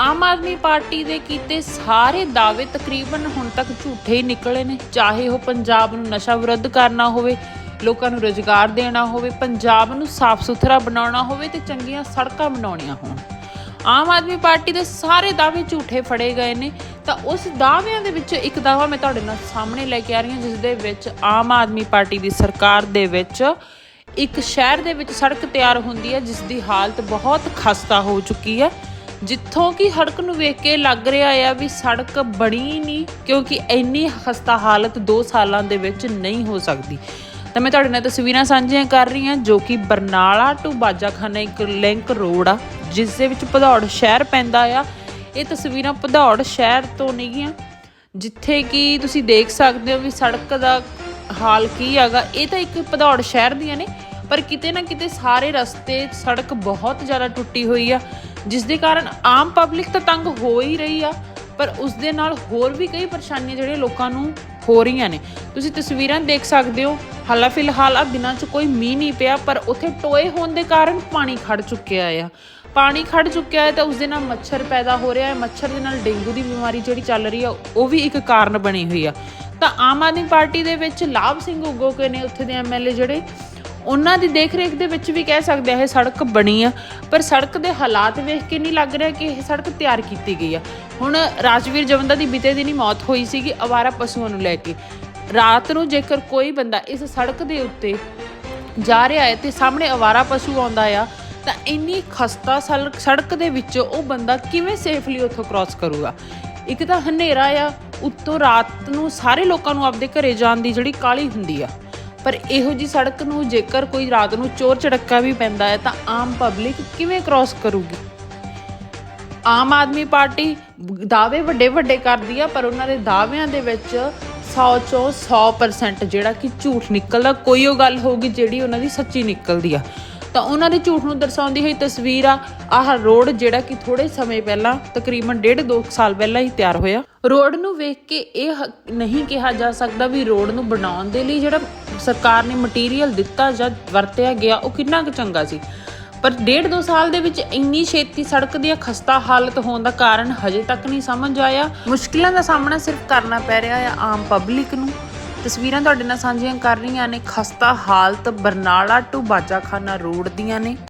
Aam Aadmi party ਦੇ ਕੀਤੇ ਸਾਰੇ ਦਾਅਵੇ ਤਕਰੀਬਨ ਹੁਣ ਤੱਕ ਝੂਠੇ ਹੀ ਨਿਕਲੇ ਨੇ। ਚਾਹੇ ਉਹ ਪੰਜਾਬ ਨੂੰ ਨਸ਼ਾ ਵਿਰੁੱਧ ਕਰਨਾ ਹੋਵੇ, ਲੋਕਾਂ ਨੂੰ ਰੋਜ਼ਗਾਰ ਦੇਣਾ ਹੋਵੇ, ਪੰਜਾਬ ਨੂੰ ਸਾਫ਼ ਸੁਥਰਾ ਬਣਾਉਣਾ ਹੋਵੇ ਤੇ ਚੰਗੀਆਂ ਸੜਕਾਂ ਬਣਾਉਣੀਆਂ ਹੋਣ। ਆਮ ਆਦਮੀ ਪਾਰਟੀ ਦੇ ਸਾਰੇ ਦਾਅਵੇ ਝੂਠੇ ਫੜੇ ਗਏ ਨੇ। ਤਾਂ ਉਸ ਦਾਅਵਿਆਂ ਦੇ ਵਿੱਚੋਂ ਇੱਕ ਦਾਅਵਾ ਮੈਂ ਤੁਹਾਡੇ ਨਾਲ ਸਾਹਮਣੇ ਲੈ ਕੇ ਆ ਰਹੀ ਹਾਂ, ਜਿਸ ਦੇ ਵਿੱਚ ਆਮ ਆਦਮੀ ਪਾਰਟੀ ਦੀ ਸਰਕਾਰ ਦੇ ਵਿੱਚ ਇੱਕ ਸ਼ਹਿਰ ਦੇ ਵਿੱਚ ਸੜਕ ਤਿਆਰ ਹੁੰਦੀ ਹੈ, ਜਿਸ ਦੀ ਹਾਲਤ ਬਹੁਤ ਖਸਤਾ ਹੋ ਚੁੱਕੀ ਹੈ। ਜਿੱਥੋਂ ਕਿ ਸੜਕ ਨੂੰ ਵੇਖ ਕੇ ਲੱਗ ਰਿਹਾ ਆ ਵੀ ਸੜਕ ਬਣੀ ਨਹੀਂ, ਕਿਉਂਕਿ ਇੰਨੀ ਖਸਤਾ ਹਾਲਤ 2 ਸਾਲਾਂ ਦੇ ਵਿੱਚ ਨਹੀਂ ਹੋ ਸਕਦੀ। ਤਾਂ ਮੈਂ ਤੁਹਾਡੇ ਨਾਲ ਤਸਵੀਰਾਂ ਸਾਂਝੀਆਂ ਕਰ ਰਹੀ ਹਾਂ, ਜੋ ਕਿ ਬਰਨਾਲਾ ਟੂ ਬਾਜਾਖਾਨਾ ਇੱਕ ਲਿੰਕ ਰੋਡ ਆ, ਜਿਸ ਦੇ ਵਿੱਚ ਭਦੌੜ ਸ਼ਹਿਰ ਪੈਂਦਾ ਆ। ਇਹ ਤਸਵੀਰਾਂ ਭਦੌੜ ਸ਼ਹਿਰ ਤੋਂ ਨੇਗੀਆਂ, ਜਿੱਥੇ ਕਿ ਤੁਸੀਂ ਦੇਖ ਸਕਦੇ ਹੋ ਵੀ ਸੜਕ ਦਾ ਹਾਲ ਕੀ ਹੈਗਾ। ਇਹ ਤਾਂ ਇੱਕ ਭਦੌੜ ਸ਼ਹਿਰ ਦੀਆਂ ਨੇ ਪਰ ਕਿਤੇ ਨਾ ਕਿਤੇ ਸਾਰੇ ਰਸਤੇ ਸੜਕ ਬਹੁਤ ਜ਼ਿਆਦਾ ਟੁੱਟੀ ਹੋਈ ਆ, ਜਿਸ ਦੇ ਕਾਰਨ ਆਮ ਪਬਲਿਕ ਤਾਂ ਤੰਗ ਹੋ ਹੀ ਰਹੀ ਆ, ਪਰ ਉਸ ਦੇ ਨਾਲ ਹੋਰ ਵੀ ਕਈ ਪਰੇਸ਼ਾਨੀਆਂ ਜਿਹੜੀਆਂ ਲੋਕਾਂ ਨੂੰ ਹੋ ਰਹੀਆਂ ਨੇ। ਤੁਸੀਂ ਤਸਵੀਰਾਂ ਦੇਖ ਸਕਦੇ ਹੋ, ਹਾਲਾ ਫਿਲਹਾਲ ਆ ਦਿਨਾਂ 'ਚ ਕੋਈ ਮੀਂਹ ਨਹੀਂ ਪਿਆ, ਪਰ ਉੱਥੇ ਟੋਏ ਹੋਣ ਦੇ ਕਾਰਨ ਪਾਣੀ ਖੜ ਚੁੱਕਿਆ ਆ। ਪਾਣੀ ਖੜ ਚੁੱਕਿਆ ਹੈ ਤਾਂ ਉਸ ਦੇ ਨਾਲ ਮੱਛਰ ਪੈਦਾ ਹੋ ਰਿਹਾ ਹੈ, ਮੱਛਰ ਦੇ ਨਾਲ ਡੇਂਗੂ ਦੀ ਬਿਮਾਰੀ ਜਿਹੜੀ ਚੱਲ ਰਹੀ ਆ, ਉਹ ਵੀ ਇੱਕ ਕਾਰਨ ਬਣੀ ਹੋਈ ਆ। ਤਾਂ ਆਮ ਆਦਮੀ ਪਾਰਟੀ ਦੇ ਵਿੱਚ ਲਾਭ ਸਿੰਘ ਉਗੋਕੇ ਨੇ, ਉੱਥੇ ਦੇ ਐਮਐਲਏ ਜਿਹੜੇ ਉਹਨਾਂ ਦੀ ਦੇਖਰੇਖ ਦੇ ਵਿੱਚ ਵੀ ਕਹਿ ਸਕਦੇ ਆ ਇਹ ਸੜਕ ਬਣੀ ਆ, ਪਰ ਸੜਕ ਦੇ ਹਾਲਾਤ ਵੇਖ ਕੇ ਨਹੀਂ ਲੱਗ ਰਿਹਾ ਕਿ ਇਹ ਸੜਕ ਤਿਆਰ ਕੀਤੀ ਗਈ ਆ। ਹੁਣ ਰਾਜਵੀਰ ਜਵੰਦਾ ਦੀ ਬੀਤੇ ਦਿਨੀ ਮੌਤ ਹੋਈ ਸੀਗੀ ਅਵਾਰਾ ਪਸ਼ੂਆਂ ਨੂੰ ਲੈ ਕੇ। ਰਾਤ ਨੂੰ ਜੇਕਰ ਕੋਈ ਬੰਦਾ ਇਸ ਸੜਕ ਦੇ ਉੱਤੇ ਜਾ ਰਿਹਾ ਹੈ ਤੇ ਸਾਹਮਣੇ ਅਵਾਰਾ ਪਸ਼ੂ ਆਉਂਦਾ ਆ, ਤਾਂ ਇੰਨੀ ਖਸਤਾ ਸੜਕ ਸੜਕ ਦੇ ਵਿੱਚ ਉਹ ਬੰਦਾ ਕਿਵੇਂ ਸੇਫਲੀ ਉੱਥੋਂ ਕ੍ਰਾਸ ਕਰੂਗਾ? ਇੱਕ ਤਾਂ ਹਨੇਰਾ ਆ, ਉੱਤੋਂ ਰਾਤ ਨੂੰ ਸਾਰੇ ਲੋਕਾਂ ਨੂੰ ਆਪਦੇ ਘਰੇ ਜਾਣ ਦੀ ਜਿਹੜੀ ਕਾਲੀ ਹੁੰਦੀ ਆ। ਪਰ ਇਹੋ ਜੀ ਸੜਕ ਨੂੰ ਜੇਕਰ ਕੋਈ ਰਾਤ ਨੂੰ ਚੋਰ ਚੜੱਕਾ ਵੀ ਪੈਂਦਾ ਹੈ, ਤਾਂ ਆਮ ਪਬਲਿਕ ਕਿਵੇਂ ਕ੍ਰਾਸ ਕਰੂਗੀ? ਆਮ ਆਦਮੀ ਪਾਰਟੀ ਦਾਅਵੇ ਵੱਡੇ ਵੱਡੇ ਕਰਦੀ ਆ, ਪਰ ਉਹਨਾਂ ਦੇ ਦਾਅਵਿਆਂ ਦੇ ਵਿੱਚ 100 ਚੋਂ 100% ਜਿਹੜਾ ਕਿ ਝੂਠ ਨਿਕਲਦਾ, ਕੋਈ ਉਹ ਗੱਲ ਹੋਊਗੀ ਜਿਹੜੀ ਉਹਨਾਂ ਦੀ ਸੱਚੀ ਨਿਕਲਦੀ ਆ। ਤਾਂ ਉਹਨਾਂ ਦੇ ਝੂਠ ਨੂੰ ਦਰਸਾਉਂਦੀ ਹੋਈ ਤਸਵੀਰ ਆ, ਆਹ ਰੋਡ ਜਿਹੜਾ ਕਿ ਥੋੜੇ ਸਮੇਂ ਪਹਿਲਾਂ ਤਕਰੀਬਨ ਡੇਢ ਦੋ ਕੁ ਸਾਲ ਪਹਿਲਾਂ ਹੀ ਤਿਆਰ ਹੋਇਆ। ਰੋਡ ਨੂੰ ਵੇਖ ਕੇ ਇਹ ਹ- ਨਹੀਂ ਕਿਹਾ ਜਾ ਸਕਦਾ ਵੀ ਰੋਡ ਨੂੰ ਬਣਾਉਣ ਦੇ ਲਈ ਜਿਹੜਾ ਸਰਕਾਰ ਨੇ ਮਟੀਰੀਅਲ ਦਿੱਤਾ ਜਾਂ ਵਰਤਿਆ ਗਿਆ, ਉਹ ਕਿੰਨਾ ਕੁ ਚੰਗਾ ਸੀ। ਪਰ ਡੇਢ ਦੋ ਸਾਲ ਦੇ ਵਿੱਚ ਇੰਨੀ ਛੇਤੀ ਸੜਕ ਦੀ ਖਸਤਾ ਹਾਲਤ ਹੋਣ ਦਾ ਕਾਰਨ ਹਜੇ ਤੱਕ ਨਹੀਂ ਸਮਝ ਆਇਆ। ਮੁਸ਼ਕਿਲਾਂ ਦਾ ਸਾਹਮਣਾ ਸਿਰਫ ਕਰਨਾ ਪੈ ਰਿਹਾ ਹੈ ਆਮ ਪਬਲਿਕ ਨੂੰ। ਤਸਵੀਰਾਂ ਤੁਹਾਡੇ ਨਾਲ ਸਾਂਝੀਆਂ ਕਰ ਰਹੀਆਂ ਨੇ, ਖਸਤਾ ਹਾਲਤ ਬਰਨਾਲਾ ਟੂ ਬਾਜਾਖਾਨਾ ਰੋਡ ਦੀਆਂ ਨੇ।